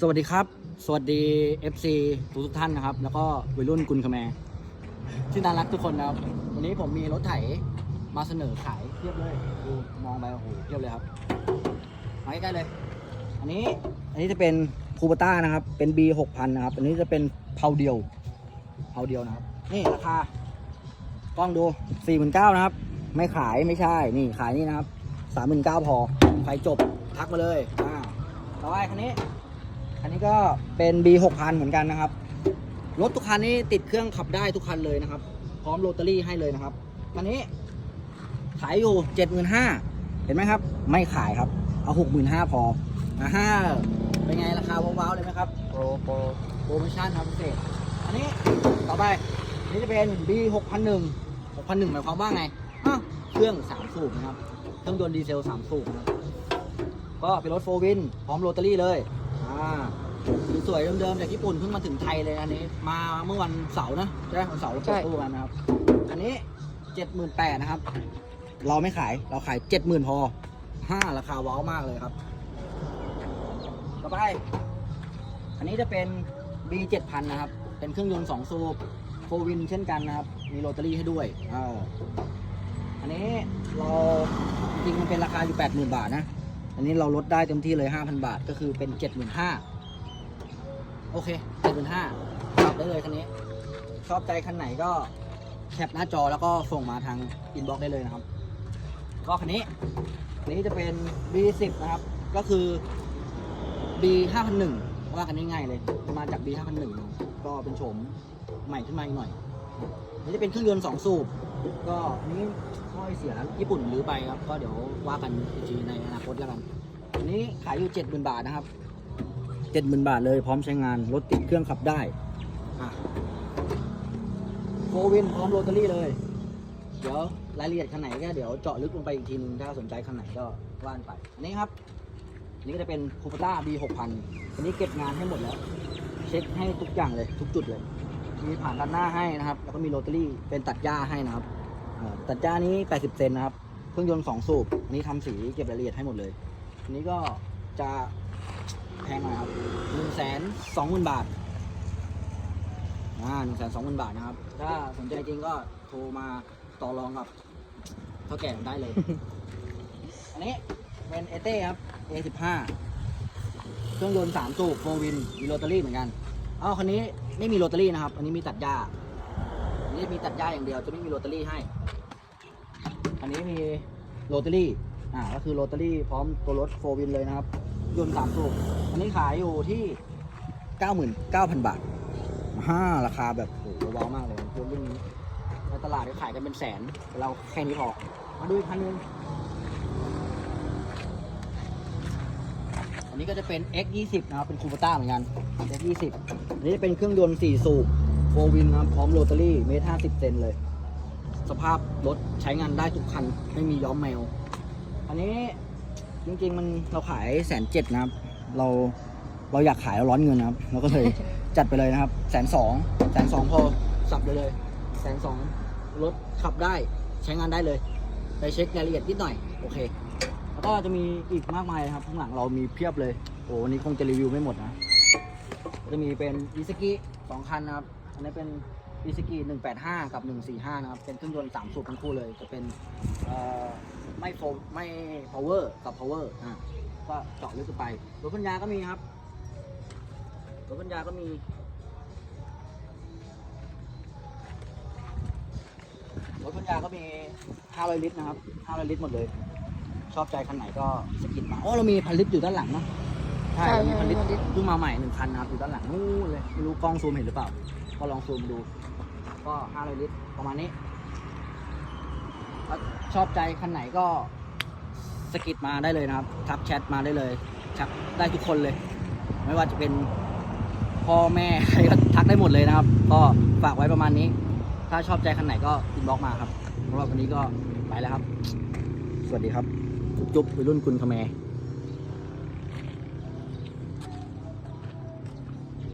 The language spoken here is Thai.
สวัสดีครับ สวัสดี FC ทุกทุกท่านนะครับ แล้วก็วัยรุ่นกุลคแมที่น่ารักทุกคนนะครับ วันนี้ผมมีรถไถมาเสนอขายเทียบเลยดูมองไปโอ้โหเทียบเลยครับมาใกล้ๆเลย อันนี้อันนี้จะเป็นคูปต้านะครับ เป็น B 6 0 0นะครับ อันนี้จะเป็นเพาเดียวเพาเดียวนะครับ นี่ราคากล้องดู49,000นะครับ ไม่ขายไม่ใช่นี่ขายนี่นะครับ39,000พอใครจบทักมาเลยอ่าต่อไปคันนี้ คันนี้ก็เป็น B 6 0 0เหมือนกันนะครับ รถทุกคันนี้ติดเครื่องขับได้ทุกคันเลยนะครับ พร้อมโรตารี่ให้เลยนะครับคันนี้ขายอยู่ 75,000เห็นไหมครับ ไม่ขายครับ เอา 65,000พออ่าฮะเป็นไงราคาว้าวๆเลยไหมครับ โปรโปรโปรโมชั่นครับพิเศษ อันนี้ต่อไปนนี้จะเป็น B 6001 6001หมายความว่าไงอ้าวเครื่อง 3 สูบนะครับ เครื่องยนต์ดีเซล 3 สูบนะครับ ก็เป็นรถโฟวิน พร้อมโรตารี่เลย อ่าสวยๆเดิมๆจากญี่ปุ่นเพิ่งมาถึงไทยเลยอันนี้ มาเมื่อวันเสาร์นะใช่ไหมวันเสาร์เราเปิดตู้กันนะครับ อันนี้78,000นะครับ เราไม่ขายเราขาย70,000พอห้าราคาว้าวมากเลยครับ ต่อไป อันนี้จะเป็น B 7000นะครับ เป็นเครื่องยนต์2สูบโฟวินเช่นกันนะครับ มีโรตารี่ให้ด้วยอ่าอันนี้เราจริงๆมันเป็นราคาอยู่80,000บาทนะ อันนี้เราลดได้เต็มที่เลย 5,000 บาทก็คือเป็น 75,000โอเค 75,000ขับได้เลยคันนี้ ชอบใจคันไหนก็แคปหน้าจอแล้วก็ส่งมาทางอินบ็อกซ์ได้เลยนะครับ ก็คันนี้อันนี้จะเป็น B10 นะครับ ก็คือ B 5001ว่ากันง่ายๆเลย มาจาก B 5001 ก็เป็นโฉมใหม่ขึ้นมาอีกหน่อย นี่จะเป็นเครื่องยนต์2สูบ ก็อันนี้ข้อยเสียญี่ปุ่นรื้อไปครับ ก็เดี๋ยวว่ากันอีกทีในอนาคตแล้วกัน อันนี้ขายอยู่70,000บาทนะครับ70,000บาทเลยพร้อมใช้งาน รถติดเครื่องขับได้โฟวินพร้อมโรตารี่เลย เดี๋ยวรายละเอียดคันไหนก็เดี๋ยวเจาะลึกลงไปอีกทีนึง ถ้าสนใจคันไหนก็ว่านไป อันนี้ครับอันนี้ก็จะเป็นคูปต้า B 6 0 0 0อันนี้เก็บงานให้หมดแล้ว เช็คให้ทุกอย่างเลยทุกจุดเลย มีผ่านด้านหน้าให้นะครับ แล้วก็มีโรตารี่เป็นตัดหญ้าให้นะครับตัดหญ้านี้ 80 เซนนะครับ เครื่องยนต์2สูบ อันนี้ทำสีเก็บรายละเอียดให้หมดเลย อันนี้ก็จะแพงหน่อยครับ1นึ่งแสนสองหมื่นบาทอ่าหนึ่งแสนสองหมื่นบาทนะครับ ถ้าสนใจจริงก็โทรมาต่อรองกับเท่าแก่ได้เลย อันนี้เป็นเอเต้ครับ A15 เครื่องยนต์3สูบโฟวินมีโรตารี่เหมือนกัน อ้าวคันนี้ ไม่มีโรตารี่นะครับ อันนี้มีตัดหญ้าอันนี้มีตัดหญ้าอย่างเดียว จะไม่มีโรตารี่ให้ อันนี้มีโรตารี่ อ่า ก็คือโรตารี่พร้อมตัวรถโฟวินเลยนะครับ ยนต์3สูบอันนี้ขายอยู่ที่99,000บาทฮ่าราคาแบบโหว้าวมากเลยรถรุ่นนี้ในตลาดก็ขายกันเป็นแสน เราแค่นี้พอ มาดูอีกคันนึง อันนี้ก็จะเป็น X 2 0 นะครับ เป็นคูปต้าเหมือนกัน X 2 0 อันนี้จะเป็นเครื่องยนต์4สูบโฟวินนะครับ พร้อมโรตารี่เมตรห้าสิบเซนเลย สภาพรถใช้งานได้ทุกคัน ไม่มีย้อมแมว อันนี้จริงๆมันเราขายแสนเจ็ดนะครับ เราเราอยากขายเราร้อนเงินนะครับ เราก็เลยจัดไปเลยนะครับแสนสองแสนสองพอสับเลยเลยแสนสองรถขับได้ใช้งานได้เลย ไปเช็ครายละเอียดนิดหน่อย โอเค แล้วก็จะมีอีกมากมายนะครับข้างหลังเรามีเพียบเลย โอ้วันนี้คงจะรีวิวไม่หมดนะจะมีเป็นอิซกิสองคันนะครับ อันนี้เป็นอิซกิหนึ่งแปดห้ากับหนึ่งสี่ห้านะครับ เป็นเครื่องยนต์สามสูบทั้งคู่เลย จะเป็นไม่โฟไม่ power กับ power อ่าก็เจาะลึกไปรถพันยาก็มีครับรถพันยาก็มีรถพันยาก็มี 500 ลิตรนะครับ 500 ลิตรหมดเลย ชอบใจคันไหนก็สกิดมาโอ้เรามีพันลิตรอยู่ด้านหลังนะใช่ใช่เรามีพันลิตรพันลิตร เพิ่งมาใหม่หนึ่งคันนะครับอยู่ด้านหลังนู่นเลยไม่รู้กล้องซูมเห็นหรือเปล่า ก็ลองซูมดู ก็500ลิตรประมาณนี้ถ้าชอบใจคันไหนก็สกิดมาได้เลยนะครับทักแชทมาได้เลยทักได้ทุกคนเลย ไม่ว่าจะเป็นพ่อแม่ใครก็ทักได้หมดเลยนะครับ ก็ฝากไว้ประมาณนี้ ถ้าชอบใจคันไหนก็อินบ็อกมาครับสำหรับวันนี้ก็ไปแล้วครับ สวัสดีครับ จุ๊บวัยรุ่นคุณคแมร์